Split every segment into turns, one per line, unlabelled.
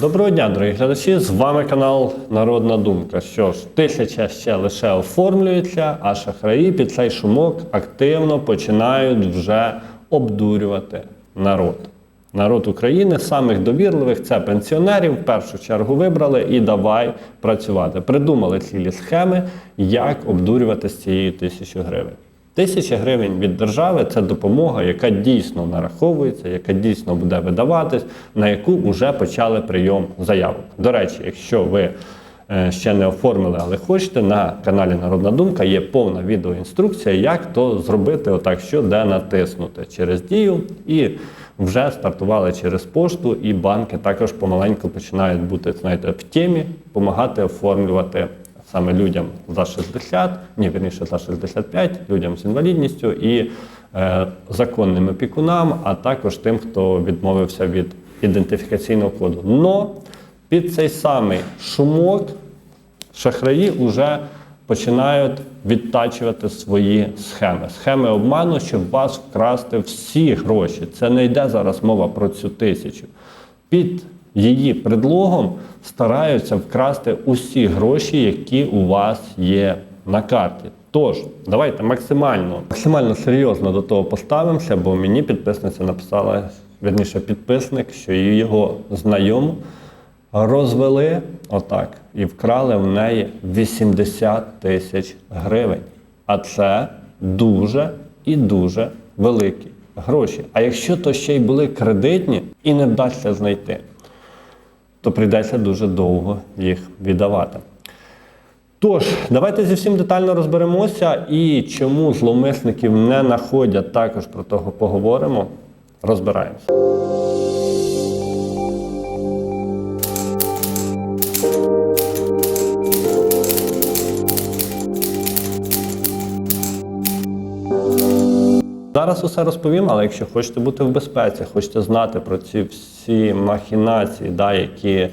Доброго дня, дорогі глядачі! З вами канал Народна Думка. Що ж, тисяча ще лише оформлюється, а шахраї під цей шумок активно починають вже обдурювати народ. Народ України самих довірливих це пенсіонерів. В першу чергу вибрали і давай працювати. Придумали цілі схеми, як обдурювати з цією тисячою гривень. Тисяча гривень від держави це допомога, яка дійсно нараховується, яка дійсно буде видаватись, на яку вже почали прийом заявок. До речі, якщо ви е, ще не оформили, але хочете, на каналі Народна Думка є повна відеоінструкція, як то зробити, отак, що де натиснути через дію, і вже стартували через пошту, і банки також помаленьку починають бути знаєте, в темі, допомагати оформлювати саме людям за 60, ні, вірніше за 65, людям з інвалідністю і е, законним опікунам, а також тим, хто відмовився від ідентифікаційного коду. Но під цей самий шумок шахраї вже починають відтачувати свої схеми. Схеми обману, щоб вас вкрасти всі гроші. Це не йде зараз мова про цю тисячу. Під її предлогом стараються вкрасти усі гроші, які у вас є на карті. Тож, давайте максимально, максимально серйозно до того поставимося, бо мені підписниця написала, верніше підписник, що його знайому розвели отак і вкрали в неї 80 тисяч гривень. А це дуже і дуже великі гроші. А якщо то ще й були кредитні і не вдасться знайти, то прийдеться дуже довго їх віддавати. Тож, давайте зі всім детально розберемося і чому зловмисників не знаходять, також про того поговоримо. Розбираємося. Зараз усе розповім, але якщо хочете бути в безпеці, хочете знати про ці всі махінації, да, які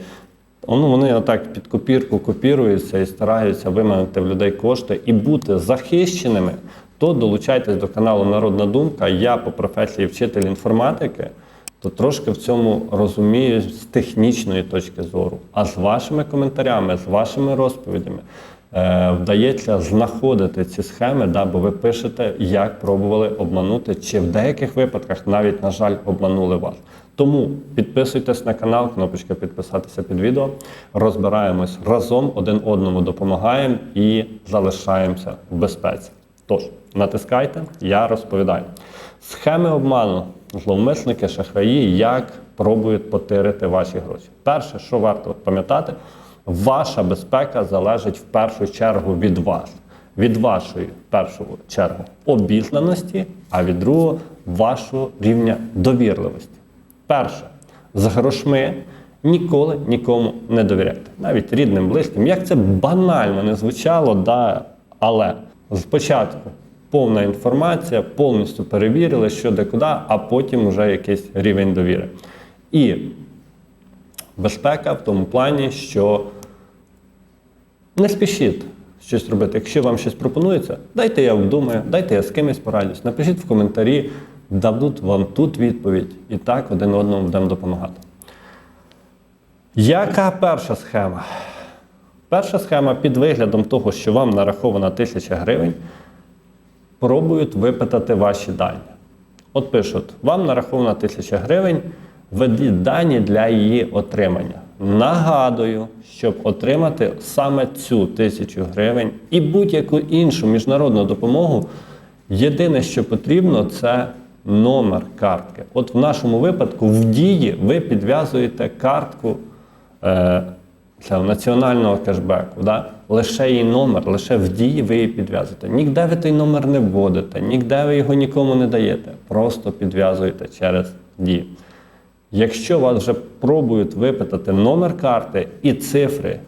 ну, вони отак під копірку копіруються і стараються виманити в людей кошти і бути захищеними, то долучайтесь до каналу Народна Думка. Я по професії вчитель інформатики, то трошки в цьому розумію з технічної точки зору. А з вашими коментарями, з вашими розповідями вдається знаходити ці схеми, да, бо ви пишете, як пробували обманути, чи в деяких випадках навіть, на жаль, обманули вас. Тому підписуйтесь на канал, кнопочка підписатися під відео. Розбираємось разом, один одному допомагаємо і залишаємося в безпеці. Тож, натискайте, я розповідаю. Схеми обману, зловмисники, шахраї, як пробують потирити ваші гроші. Перше, що варто пам'ятати, ваша безпека залежить в першу чергу від вас, від вашої в першу чергу обізнаності, а від другого вашого рівня довірливості. Перше, з грошми ніколи нікому не довіряйте, навіть рідним, близьким. Як це банально не звучало, да, але спочатку повна інформація, повністю перевірили, що де куди, а потім вже якийсь рівень довіри. І безпека в тому плані, що не спішіть щось робити. Якщо вам щось пропонується, дайте я вдумаю, дайте я з кимось порадюсь, напишіть в коментарі, дадуть вам тут відповідь, і так один одному будемо допомагати. Яка перша схема? Перша схема під виглядом того, що вам нарахована 1000 гривень, пробують випитати ваші дані. От пишуть, вам нарахована 1000 гривень, введіть дані для її отримання. Нагадую, щоб отримати саме цю 1000 гривень і будь-яку іншу міжнародну допомогу, єдине, що потрібно, це номер картки. От в нашому випадку в дії ви підв'язуєте картку е, національного кешбеку. Да? Лише її номер, лише в дії ви її підв'язуєте. Ніде ви той номер не вводите, ніде ви його нікому не даєте. Просто підв'язуєте через дію. Якщо вас вже пробують випитати номер карти і цифри,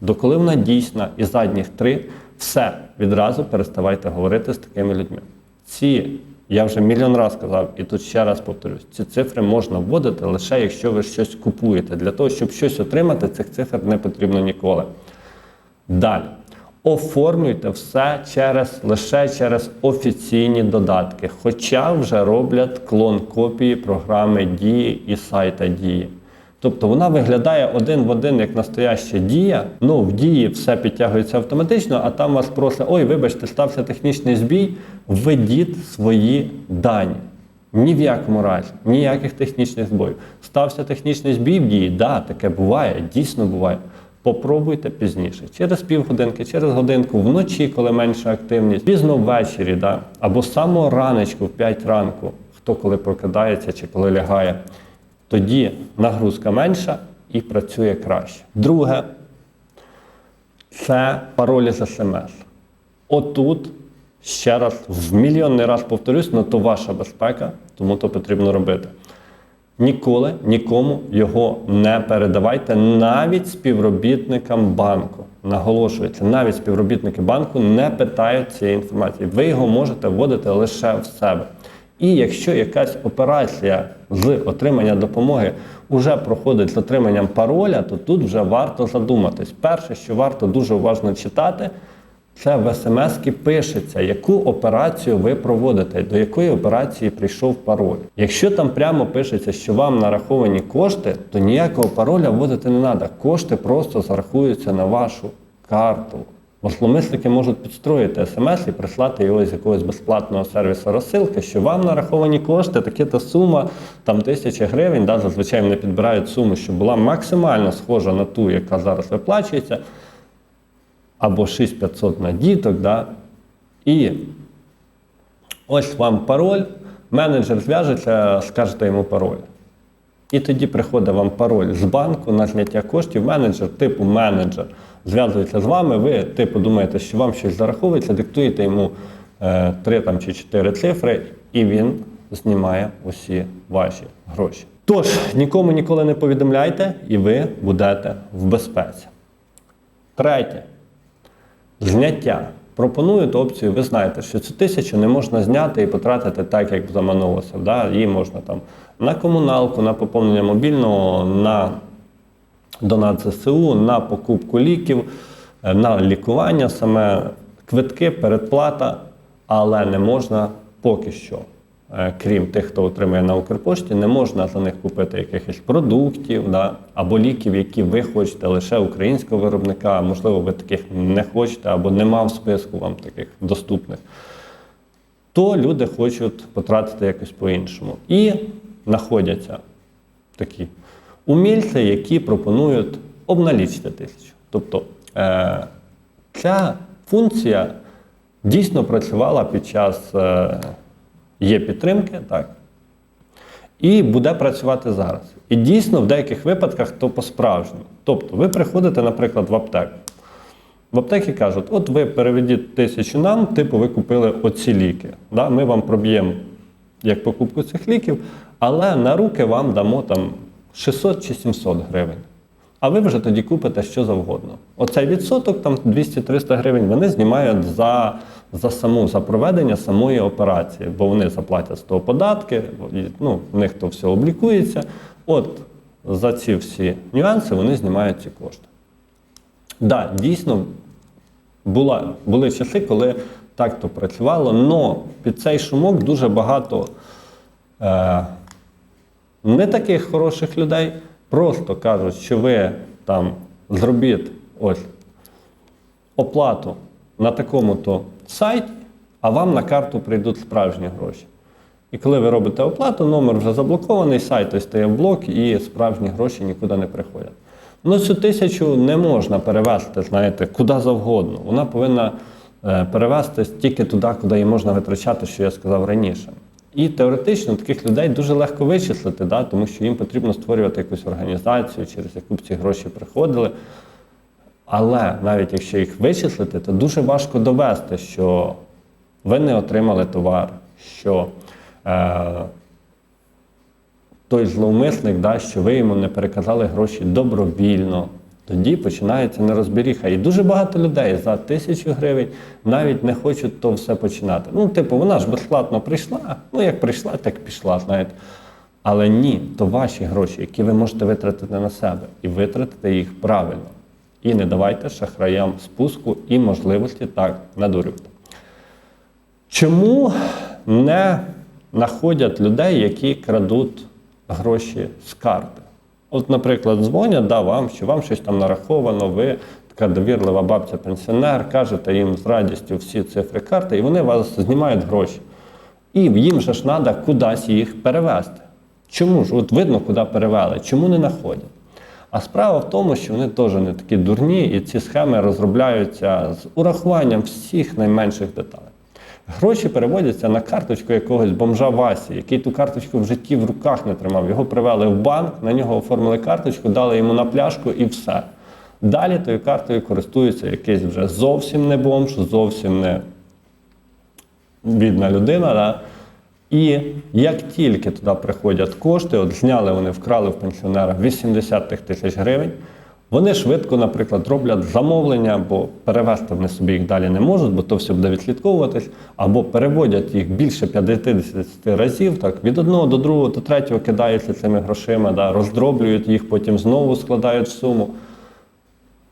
доколи вона дійсна, і задніх три, все, відразу переставайте говорити з такими людьми. Ці, я вже мільйон разів сказав, і тут ще раз повторюсь, ці цифри можна вводити лише якщо ви щось купуєте. Для того, щоб щось отримати, цих цифр не потрібно ніколи. Далі. Оформлюйте все через, лише через офіційні додатки, хоча вже роблять клон копії програми Дії і сайта Дії. Тобто вона виглядає один в один як настояща дія. Ну, в дії все підтягується автоматично, а там вас просить, ой, вибачте, стався технічний збій, введіть свої дані. Ні в якому разі, ніяких технічних збоїв. Стався технічний збій в дії, да, таке буває, дійсно буває. Попробуйте пізніше, через півгодинки, через годинку, вночі, коли менша активність, пізно ввечері, да, або з самого раночку, в 5 ранку, хто коли прокидається чи коли лягає, тоді нагрузка менша і працює краще. Друге, це паролі з смс. Отут, ще раз, в мільйонний раз повторюсь, але то ваша безпека, тому то потрібно робити. Ніколи нікому його не передавайте, навіть співробітникам банку. Наголошується, навіть співробітники банку не питають цієї інформації. Ви його можете вводити лише в себе. І якщо якась операція з отримання допомоги вже проходить з отриманням пароля, то тут вже варто задуматись. Перше, що варто дуже уважно читати, це в смс пишеться, яку операцію ви проводите, до якої операції прийшов пароль. Якщо там прямо пишеться, що вам нараховані кошти, то ніякого пароля вводити не треба. Кошти просто зарахуються на вашу карту. Бо можуть підстроїти смс і прислати його з якогось безплатного сервісу розсилки, що вам нараховані кошти, такі-то сума, там тисяча гривень. Да, зазвичай вони підбирають суму, щоб була максимально схожа на ту, яка зараз виплачується або 6500 на діток. Да? І ось вам пароль, менеджер зв'яжеться, скажете йому пароль. І тоді приходить вам пароль з банку на зняття коштів, менеджер, типу менеджер, зв'язується з вами, ви типу думаєте, що вам щось зараховується, диктуєте йому е, 3 там, чи 4 цифри, і він знімає усі ваші гроші. Тож, нікому ніколи не повідомляйте, і ви будете в безпеці. Третє. Зняття. Пропонують опцію, ви знаєте, що цю тисячу не можна зняти і потратити так, як заманулося. Да? Її можна там на комуналку, на поповнення мобільного, на донат ЗСУ, на покупку ліків, е, на лікування, саме квитки, передплата, але не можна поки що. Е, Крім тих, хто отримує на Укрпошті, не можна за них купити якихось продуктів да, або ліків, які ви хочете лише українського виробника. Можливо, ви таких не хочете або нема в списку вам таких доступних. То люди хочуть потратити якось по-іншому. І знаходяться такі умільці, які пропонують обналічити тисячу. Тобто е, ця функція дійсно працювала під час е, є підтримки, так, і буде працювати зараз. І дійсно в деяких випадках то по-справжньому. Тобто, ви приходите, наприклад, в аптеку. В аптекі кажуть, от ви переведіть тисячу нам, типу ви купили оці ліки. Да? Ми вам проб'ємо як покупку цих ліків, але на руки вам дамо там 600 чи 700 гривень. А ви вже тоді купите що завгодно. Оцей відсоток, там 200-300 гривень, вони знімають за, за саму за проведення самої операції, бо вони заплатять з того податки, ну, в них то все облікується. От за ці всі нюанси вони знімають ці кошти. Так, да, дійсно, була, були часи, коли так то працювало, але під цей шумок дуже багато е, не таких хороших людей просто кажуть, що ви там зробіть ось оплату на такому-то сайті, а вам на карту прийдуть справжні гроші. І коли ви робите оплату, номер вже заблокований, сайт ось стає в блок і справжні гроші нікуди не приходять. Ну, цю тисячу не можна перевести, знаєте, куди завгодно. Вона повинна е, перевести тільки туди, куди її можна витрачати, що я сказав раніше. І теоретично таких людей дуже легко вичислити, да, тому що їм потрібно створювати якусь організацію, через яку б ці гроші приходили. Але навіть якщо їх вичислити, то дуже важко довести, що ви не отримали товар, що е, той зловмисник, да, що ви йому не переказали гроші добровільно. Тоді починається нерозберіха. І дуже багато людей за тисячу гривень навіть не хочуть то все починати. Ну, типу, вона ж безплатно прийшла, ну як прийшла, так пішла, знаєте. Але ні, то ваші гроші, які ви можете витратити на себе, і витратити їх правильно. І не давайте шахраям спуску і можливості так надурювати. Чому не знаходять людей, які крадуть гроші з карти? От, наприклад, дзвонять да, вам, що вам щось там нараховано, ви така довірлива бабця-пенсіонер, кажете їм з радістю всі цифри карти, і вони вас знімають гроші. І їм же ж треба кудись їх перевести. Чому ж? От видно, куди перевели, чому не знаходять? А справа в тому, що вони теж не такі дурні, і ці схеми розробляються з урахуванням всіх найменших деталей. Гроші переводяться на карточку якогось бомжа Васі, який ту карточку в житті в руках не тримав. Його привели в банк, на нього оформили карточку, дали йому на пляшку і все. Далі тою картою користується якийсь вже зовсім не бомж, зовсім не бідна людина. Да? І як тільки туди приходять кошти, от зняли вони, вкрали в пенсіонера 80 тисяч гривень, вони швидко, наприклад, роблять замовлення, бо перевести вони собі їх далі не можуть, бо то все буде відслідковуватись, або переводять їх більше 50 разів, так, від одного до другого до третього кидаються цими грошима, да, роздроблюють їх, потім знову складають суму.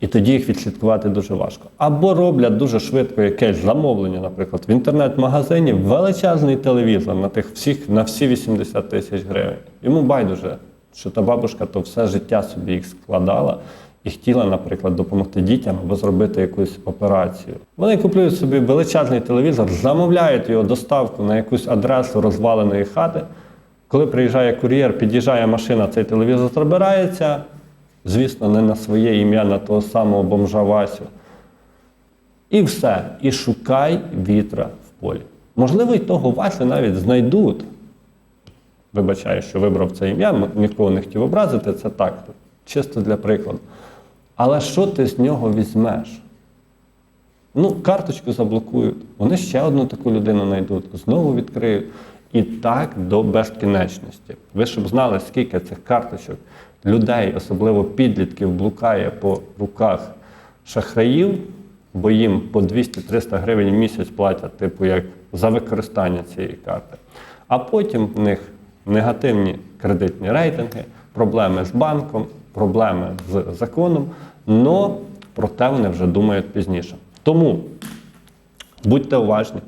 І тоді їх відслідкувати дуже важко. Або роблять дуже швидко якесь замовлення, наприклад, в інтернет-магазині величезний телевізор на тих всіх на всі 80 тисяч гривень. Йому байдуже, що та бабушка то все життя собі їх складала і хотіла, наприклад, допомогти дітям або зробити якусь операцію. Вони купують собі величезний телевізор, замовляють його доставку на якусь адресу розваленої хати. Коли приїжджає кур'єр, під'їжджає машина, цей телевізор забирається. Звісно, не на своє ім'я, на того самого бомжа Васю. І все. І шукай вітра в полі. Можливо, і того Васю навіть знайдуть. Вибачаю, що вибрав це ім'я, нікого не хотів образити, це так, чисто для прикладу. Але що ти з нього візьмеш? Ну, карточку заблокують, вони ще одну таку людину знайдуть, знову відкриють. І так до безкінечності. Ви щоб знали, скільки цих карточок людей, особливо підлітків, блукає по руках шахраїв, бо їм по 200-300 гривень в місяць платять, типу, як за використання цієї карти. А потім в них негативні кредитні рейтинги, проблеми з банком, проблеми з законом, але про те вони вже думають пізніше. Тому Будьте уважні,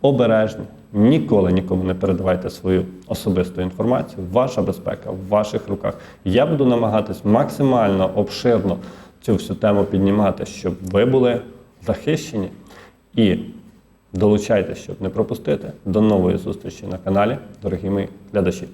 обережні, ніколи нікому не передавайте свою особисту інформацію. Ваша безпека в ваших руках. Я буду намагатись максимально обширно цю всю тему піднімати, щоб ви були захищені. І долучайтеся, щоб не пропустити. До нової зустрічі на каналі, дорогі мої глядачі.